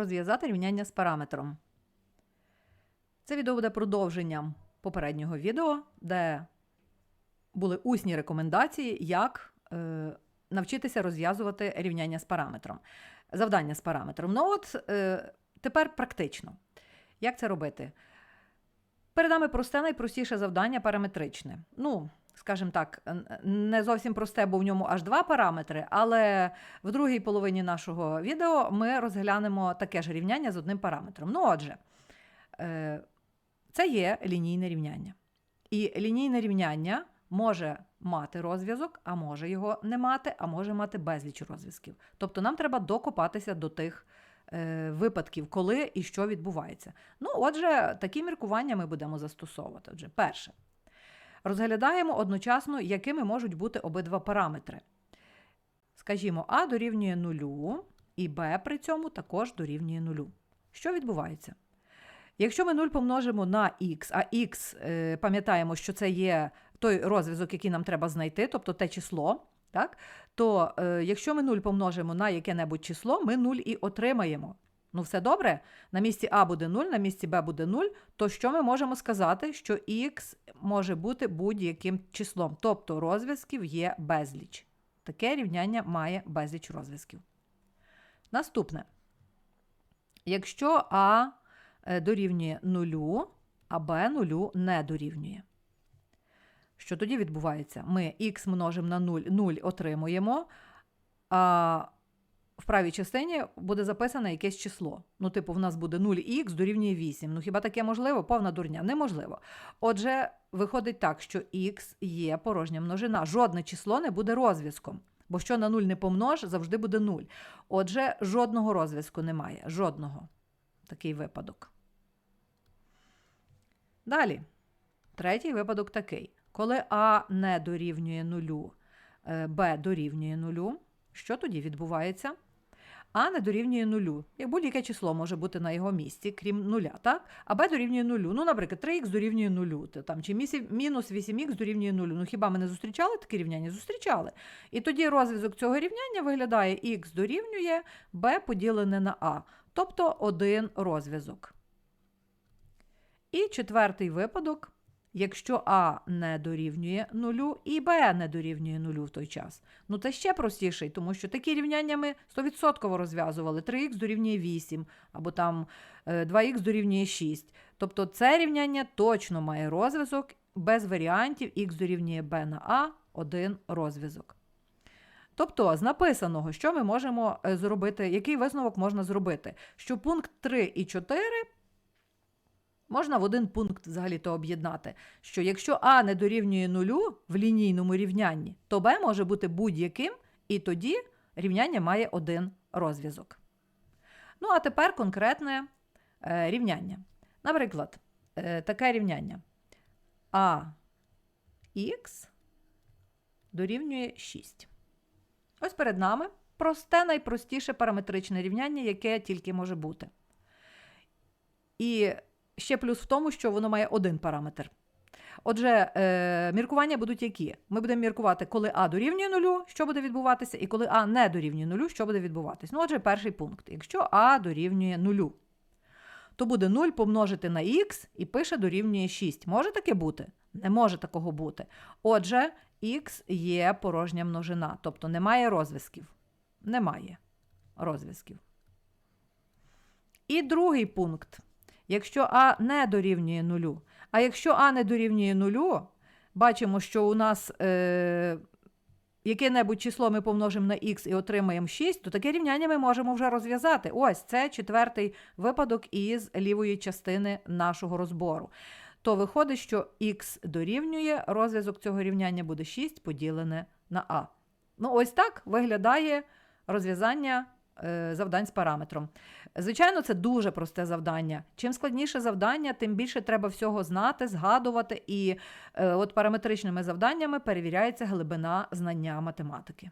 розв'язати рівняння з параметром. Це відео буде продовженням попереднього відео, де були усні рекомендації, як е, навчитися розв'язувати рівняння з параметром, завдання з параметром. Ну от е, тепер практично. Як це робити? Перед нами просте, найпростіше завдання параметричне. Ну, скажімо так, не зовсім просте, бо в ньому аж два параметри, але в другій половині нашого відео ми розглянемо таке ж рівняння з одним параметром. Ну, отже, е, це є лінійне рівняння. І лінійне рівняння може мати розв'язок, а може його не мати, а може мати безліч розв'язків. Тобто нам треба докопатися до тих е, випадків, коли і що відбувається. Ну, отже, такі міркування ми будемо застосовувати. Отже, перше. Розглядаємо одночасно, якими можуть бути обидва параметри. Скажімо, А дорівнює нулю, і Б при цьому також дорівнює нулю. Що відбувається? Якщо ми 0 помножимо на х, а х, е, пам'ятаємо, що це є той розв'язок, який нам треба знайти, тобто те число, так? то е, якщо ми 0 помножимо на яке-небудь число, ми 0 і отримаємо. Ну, все добре? На місці А буде 0, на місці Б буде 0, то що ми можемо сказати, що х може бути будь-яким числом, тобто розв'язків є безліч. Таке рівняння має безліч розв'язків. Наступне. Якщо А е, дорівнює 0, а Б 0 не дорівнює. Що тоді відбувається? Ми х множимо на 0, 0 отримуємо, а в правій частині буде записане якесь число. Ну, типу, в нас буде 0х дорівнює 8. Ну, хіба таке можливо? Повна дурня. Неможливо. Отже, виходить так, що х є порожня множина. Жодне число не буде розв'язком. Бо що на 0 не помнож, завжди буде 0. Отже, жодного розв'язку немає. Жодного. Такий випадок. Далі. Третій випадок такий. Коли А не дорівнює нулю, е, Б дорівнює нулю, що тоді відбувається? А не дорівнює нулю. Як будь-яке число може бути на його місці, крім нуля, так? А Б дорівнює нулю. Ну, наприклад, 3х дорівнює нулю. Там, чи мінус 8х дорівнює нулю. Ну хіба ми не зустрічали таке рівняння? Зустрічали. І тоді розв'язок цього рівняння виглядає х дорівнює b поділене на а, тобто один розв'язок. І четвертий випадок, якщо А не дорівнює нулю, і Б не дорівнює нулю в той час. Ну це ще простіший, тому що такі рівняння ми 100% розв'язували. 3х дорівнює 8, або там е, 2х дорівнює 6. Тобто це рівняння точно має розв'язок без варіантів х дорівнює b на а, один розв'язок. Тобто, з написаного, що ми можемо е, зробити, який висновок можна зробити? Що пункт 3 і 4 можна в один пункт взагалі-то об'єднати, що якщо А не дорівнює нулю в лінійному рівнянні, то Б може бути будь-яким, і тоді рівняння має один розв'язок. Ну, а тепер конкретне е, рівняння. Наприклад, е, таке рівняння АХ дорівнює 6. Ось перед нами просте, найпростіше параметричне рівняння, яке тільки може бути. І ще плюс в тому, що воно має один параметр. Отже, е, міркування будуть які? Ми будемо міркувати, коли А дорівнює нулю, що буде відбуватися, і коли А не дорівнює нулю, що буде відбуватися. Ну, отже, перший пункт. Якщо А дорівнює нулю, то буде 0 помножити на х і пише дорівнює 6. Може таке бути? Не може такого бути. Отже, х є порожня множина, тобто немає розв'язків. Немає розв'язків. І другий пункт. Якщо А не дорівнює нулю. А якщо А не дорівнює нулю, бачимо, що у нас е, яке-небудь число ми помножимо на х і отримаємо 6, то таке рівняння ми можемо вже розв'язати. Ось це четвертий випадок із лівої частини нашого розбору. То виходить, що х дорівнює, розв'язок цього рівняння буде 6 поділене на а. Ну, ось так виглядає розв'язання завдань з параметром. Звичайно, це дуже просте завдання. Чим складніше завдання, тим більше треба всього знати, згадувати. І е, от параметричними завданнями перевіряється глибина знання математики.